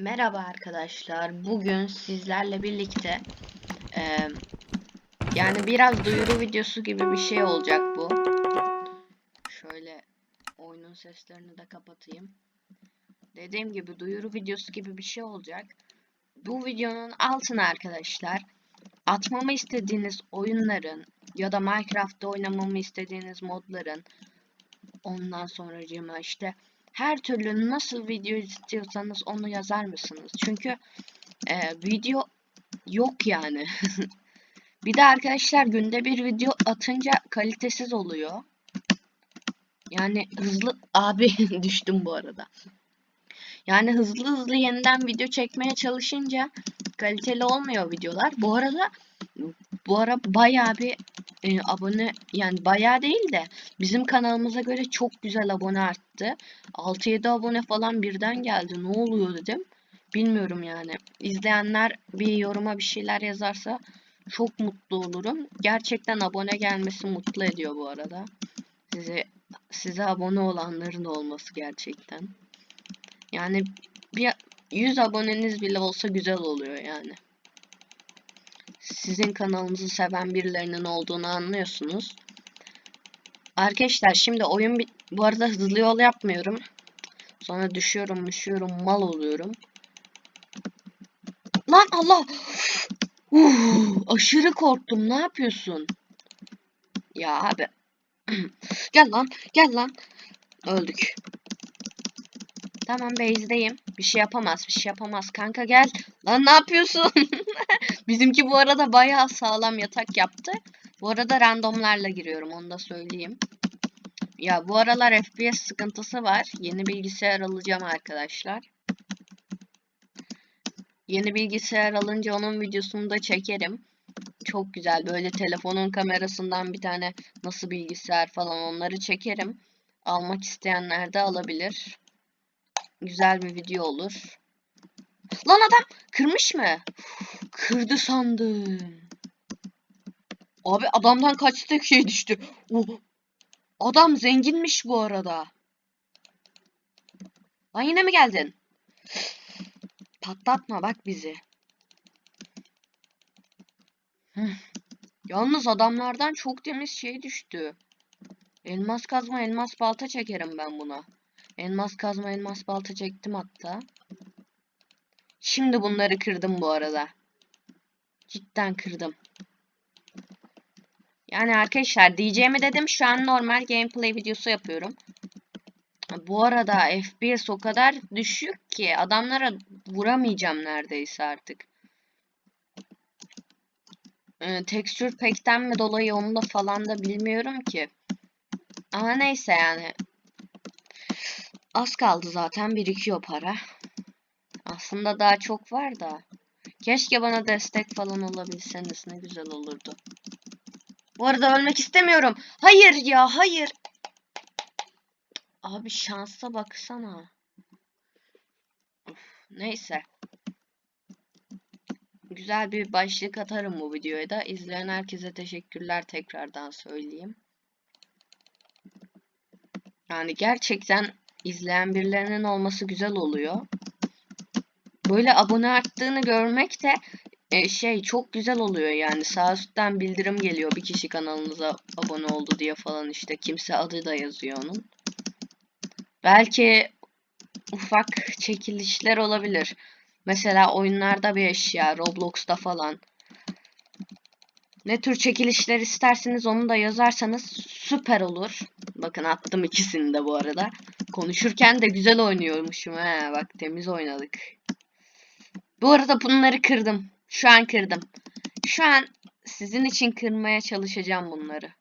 Merhaba arkadaşlar. Bugün sizlerle birlikte eee, yani biraz duyuru videosu gibi bir şey olacak bu. Şöyle oyunun seslerini de kapatayım. Dediğim gibi duyuru videosu gibi bir şey olacak. Bu videonun altına arkadaşlar atmamı istediğiniz oyunların ya da Minecraft'ta oynamamı istediğiniz modların ondan sonracığıma işte her türlü nasıl video istiyorsanız onu yazar mısınız? Çünkü e, video yok yani. bir de arkadaşlar günde bir video atınca kalitesiz oluyor. Yani hızlı abi düştüm bu arada. Yani hızlı hızlı yeniden video çekmeye çalışınca kaliteli olmuyor videolar. Bu arada bu ara bayağı bir e, abone yani bayağı değil de bizim kanalımıza göre çok güzel abone arttı. 6-7 abone falan birden geldi. Ne oluyor dedim. Bilmiyorum yani. İzleyenler bir yoruma bir şeyler yazarsa çok mutlu olurum. Gerçekten abone gelmesi mutlu ediyor bu arada. Size size abone olanların olması gerçekten. Yani bir 100 aboneniz bile olsa güzel oluyor yani sizin kanalınızı seven birilerinin olduğunu anlıyorsunuz. Arkadaşlar şimdi oyun bu arada hızlı yol yapmıyorum. Sonra düşüyorum, düşüyorum, mal oluyorum. Lan Allah! Uh, aşırı korktum. Ne yapıyorsun? Ya abi. gel lan, gel lan. Öldük. Tamam base'deyim. Bir şey yapamaz, bir şey yapamaz. Kanka gel. Lan ne yapıyorsun? Bizimki bu arada bayağı sağlam yatak yaptı. Bu arada randomlarla giriyorum onu da söyleyeyim. Ya bu aralar FPS sıkıntısı var. Yeni bilgisayar alacağım arkadaşlar. Yeni bilgisayar alınca onun videosunu da çekerim. Çok güzel böyle telefonun kamerasından bir tane nasıl bilgisayar falan onları çekerim. Almak isteyenler de alabilir. Güzel bir video olur. Lan adam kırmış mı? Kırdı sandım. Abi adamdan kaç tek şey düştü. Oh. Adam zenginmiş bu arada. Lan yine mi geldin? Patlatma bak bizi. Yalnız adamlardan çok temiz şey düştü. Elmas kazma, elmas balta çekerim ben buna. Elmas kazma, elmas balta çektim hatta. Şimdi bunları kırdım bu arada. Cidden kırdım. Yani arkadaşlar diyeceğimi dedim şu an normal gameplay videosu yapıyorum. Bu arada FPS o kadar düşük ki adamlara vuramayacağım neredeyse artık. Ee, texture pack'ten mi dolayı onu da falan da bilmiyorum ki. Ama neyse yani. Az kaldı zaten birikiyor para. Aslında daha çok var da. Keşke bana destek falan olabilseniz ne güzel olurdu. Bu arada ölmek istemiyorum. Hayır ya hayır. Abi şansa baksana. Of, neyse. Güzel bir başlık atarım bu videoya da. İzleyen herkese teşekkürler tekrardan söyleyeyim. Yani gerçekten izleyen birilerinin olması güzel oluyor böyle abone arttığını görmek de e, şey çok güzel oluyor yani sağ üstten bildirim geliyor bir kişi kanalınıza abone oldu diye falan işte kimse adı da yazıyor onun. Belki ufak çekilişler olabilir. Mesela oyunlarda bir eşya, Roblox'ta falan. Ne tür çekilişler isterseniz onu da yazarsanız süper olur. Bakın attım ikisini de bu arada. Konuşurken de güzel oynuyormuşum he. Bak temiz oynadık. Bu arada bunları kırdım. Şu an kırdım. Şu an sizin için kırmaya çalışacağım bunları.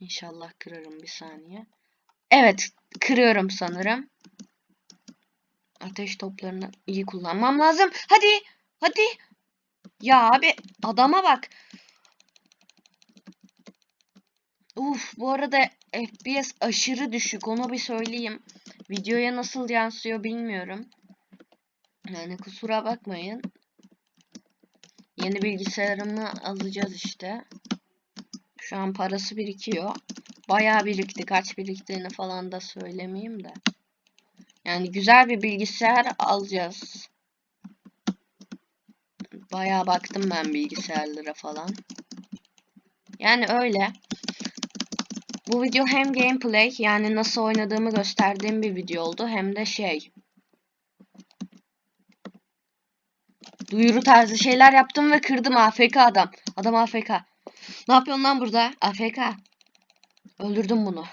İnşallah kırarım bir saniye. Evet kırıyorum sanırım. Ateş toplarını iyi kullanmam lazım. Hadi hadi. Ya abi adama bak. Uf bu arada FPS aşırı düşük onu bir söyleyeyim. Videoya nasıl yansıyor bilmiyorum. Yani kusura bakmayın. Yeni bilgisayarımı alacağız işte. Şu an parası birikiyor. Bayağı birikti. Kaç biriktiğini falan da söylemeyeyim de. Yani güzel bir bilgisayar alacağız. Bayağı baktım ben bilgisayarlara falan. Yani öyle. Bu video hem gameplay yani nasıl oynadığımı gösterdiğim bir video oldu hem de şey duyuru tarzı şeyler yaptım ve kırdım AFK adam. Adam AFK. Ne yapıyorsun lan burada? AFK. Öldürdüm bunu.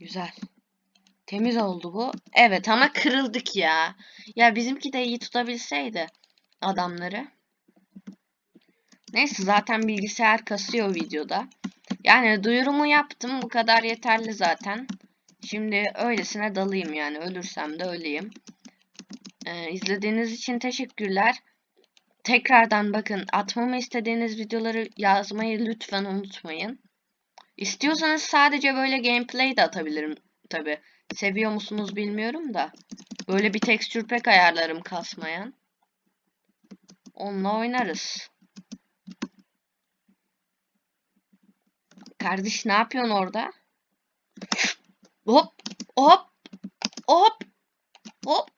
Güzel. Temiz oldu bu. Evet ama kırıldık ya. Ya bizimki de iyi tutabilseydi adamları. Neyse zaten bilgisayar kasıyor videoda. Yani duyurumu yaptım. Bu kadar yeterli zaten. Şimdi öylesine dalayım yani. Ölürsem de öleyim. Ee, izlediğiniz için teşekkürler. Tekrardan bakın atmamı istediğiniz videoları yazmayı lütfen unutmayın. İstiyorsanız sadece böyle gameplay de atabilirim tabi. Seviyor musunuz bilmiyorum da. Böyle bir texture pack ayarlarım kasmayan. Onunla oynarız. Kardeş ne yapıyorsun orada? Hop hop hop hop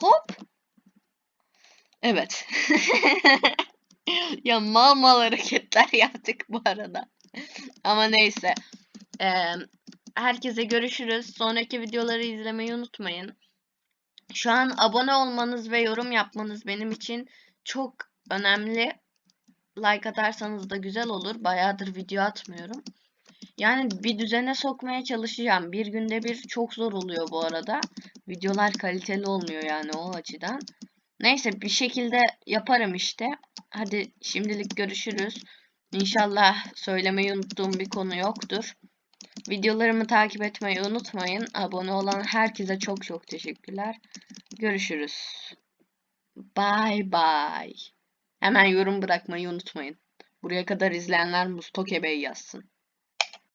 hop. Evet. ya mal mal hareketler yaptık bu arada. Ama neyse. Ee, herkese görüşürüz. Sonraki videoları izlemeyi unutmayın. Şu an abone olmanız ve yorum yapmanız benim için çok önemli. Like atarsanız da güzel olur. Bayağıdır video atmıyorum. Yani bir düzene sokmaya çalışacağım. Bir günde bir çok zor oluyor bu arada. Videolar kaliteli olmuyor yani o açıdan. Neyse bir şekilde yaparım işte. Hadi şimdilik görüşürüz. İnşallah söylemeyi unuttuğum bir konu yoktur. Videolarımı takip etmeyi unutmayın. Abone olan herkese çok çok teşekkürler. Görüşürüz. Bye bye. Hemen yorum bırakmayı unutmayın. Buraya kadar izleyenler Mustoke Bey yazsın.